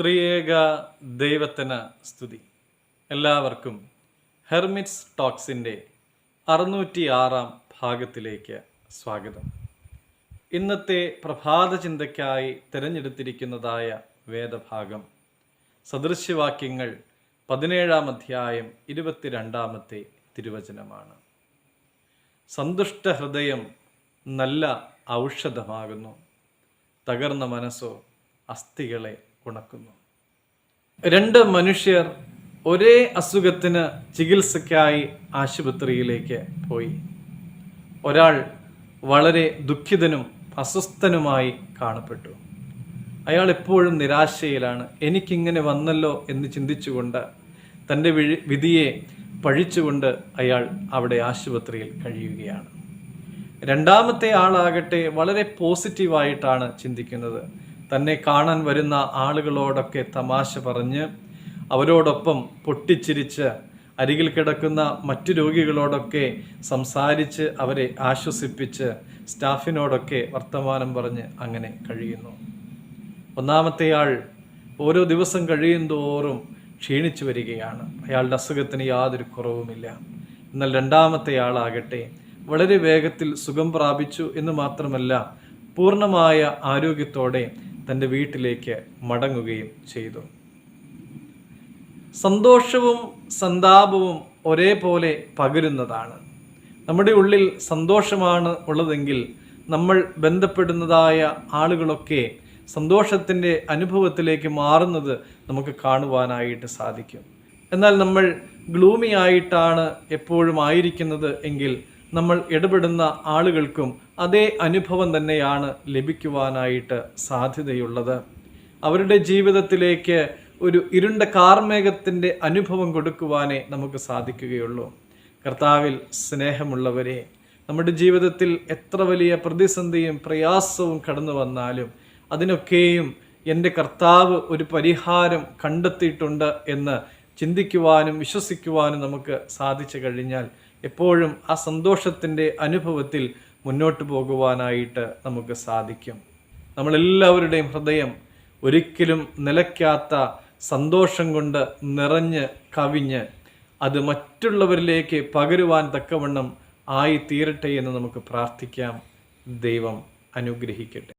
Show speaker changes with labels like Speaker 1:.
Speaker 1: ത്രിയേക ദൈവത്തിന് സ്തുതി. എല്ലാവർക്കും ഹെർമിറ്റ്സ് ടോക്സിന്റെ അറുന്നൂറ്റി ആറാം ഭാഗത്തിലേക്ക് സ്വാഗതം. ഇന്നത്തെ പ്രഭാത ചിന്തയ്ക്കായി തിരഞ്ഞെടുത്തിരിക്കുന്നതായ വേദഭാഗം സദൃശ്യവാക്യങ്ങൾ പതിനേഴാം അധ്യായം ഇരുപത്തിരണ്ടാമത്തെ തിരുവചനമാണ്. സന്തുഷ്ട ഹൃദയം നല്ല ഔഷധമാകുന്നു. തകർന്ന മനസ്സോ അസ്ഥികളെ ഉണക്കുന്നു. രണ്ട് മനുഷ്യർ ഒരേ അസുഖത്തിന് ചികിത്സയ്ക്കായി ആശുപത്രിയിലേക്ക് പോയി. ഒരാൾ വളരെ ദുഃഖിതനും അസ്വസ്ഥനുമായി കാണപ്പെട്ടു. അയാൾ എപ്പോഴും നിരാശയിലാണ്. എനിക്കിങ്ങനെ വന്നല്ലോ എന്ന് ചിന്തിച്ചുകൊണ്ട് തന്റെ വിധിയെ പഴിച്ചുകൊണ്ട് അയാൾ അവിടെ ആശുപത്രിയിൽ കഴിയുകയാണ്. രണ്ടാമത്തെ ആളാകട്ടെ വളരെ പോസിറ്റീവായിട്ടാണ് ചിന്തിക്കുന്നത്. തന്നെ കാണാൻ വരുന്ന ആളുകളോടൊക്കെ തമാശ പറഞ്ഞ് അവരോടൊപ്പം പൊട്ടിച്ചിരിച്ച് അരികിൽ കിടക്കുന്ന മറ്റു രോഗികളോടൊക്കെ സംസാരിച്ച് അവരെ ആശ്വസിപ്പിച്ച് സ്റ്റാഫിനോടൊക്കെ വർത്തമാനം പറഞ്ഞ് അങ്ങനെ കഴിയുന്നു. ഒന്നാമത്തെയാൾ ഓരോ ദിവസം കഴിയും തോറും ക്ഷീണിച്ചു വരികയാണ്. അയാളുടെ അസുഖത്തിന് യാതൊരു കുറവുമില്ല. എന്നാൽ രണ്ടാമത്തെ ആളാകട്ടെ വളരെ വേഗത്തിൽ സുഖം പ്രാപിച്ചു എന്ന് മാത്രമല്ല പൂർണമായ ആരോഗ്യത്തോടെ തന്റെ വീട്ടിലേക്ക് മടങ്ങുകയും ചെയ്തു. സന്തോഷവും സന്താപവും ഒരേപോലെ പകരുന്നതാണ്. നമ്മുടെ ഉള്ളിൽ സന്തോഷമാണ് ഉള്ളതെങ്കിൽ നമ്മൾ ബന്ധപ്പെടുന്നതായ ആളുകളൊക്കെ സന്തോഷത്തിന്റെ അനുഭവത്തിലേക്ക് മാറുന്നത് നമുക്ക് കാണുവാനായിട്ട് സാധിക്കും. എന്നാൽ നമ്മൾ ഗ്ലൂമി ആയിട്ടാണ് എപ്പോഴും ആയിരിക്കുന്നത് എങ്കിൽ നമ്മൾ ഇടപെടുന്ന ആളുകൾക്കും അതേ അനുഭവം തന്നെയാണ് ലഭിക്കുവാനായിട്ട് സാധ്യതയുള്ളത്. അവരുടെ ജീവിതത്തിലേക്ക് ഒരു ഇരുണ്ട കാർമേഘത്തിന്റെ അനുഭവം കൊടുക്കുവാനേ നമുക്ക് സാധിക്കുകയുള്ളൂ. കർത്താവിൽ സ്നേഹമുള്ളവരെ നമ്മുടെ ജീവിതത്തിൽ എത്ര വലിയ പ്രതിസന്ധിയും പ്രയാസവും കടന്നു വന്നാലും അതിനൊക്കെയും എന്റെ കർത്താവ് ഒരു പരിഹാരം കണ്ടെത്തിയിട്ടുണ്ട് എന്ന് ചിന്തിക്കുവാനും വിശ്വസിക്കുവാനും നമുക്ക് സാധിച്ചു കഴിഞ്ഞാൽ എപ്പോഴും ആ സന്തോഷത്തിന്റെ അനുഭവത്തിൽ മുന്നോട്ട് പോകുവാനായിട്ട് നമുക്ക് സാധിക്കും. നമ്മളെല്ലാവരുടെയും ഹൃദയം ഒരിക്കലും നിലയ്ക്കാത്ത സന്തോഷം കൊണ്ട് നിറഞ്ഞ് കവിഞ്ഞ് അത് മറ്റുള്ളവരിലേക്ക് പകരുവാൻ തക്കവണ്ണം ആയി തീരട്ടെ എന്ന് നമുക്ക് പ്രാർത്ഥിക്കാം. ദൈവം അനുഗ്രഹിക്കട്ടെ.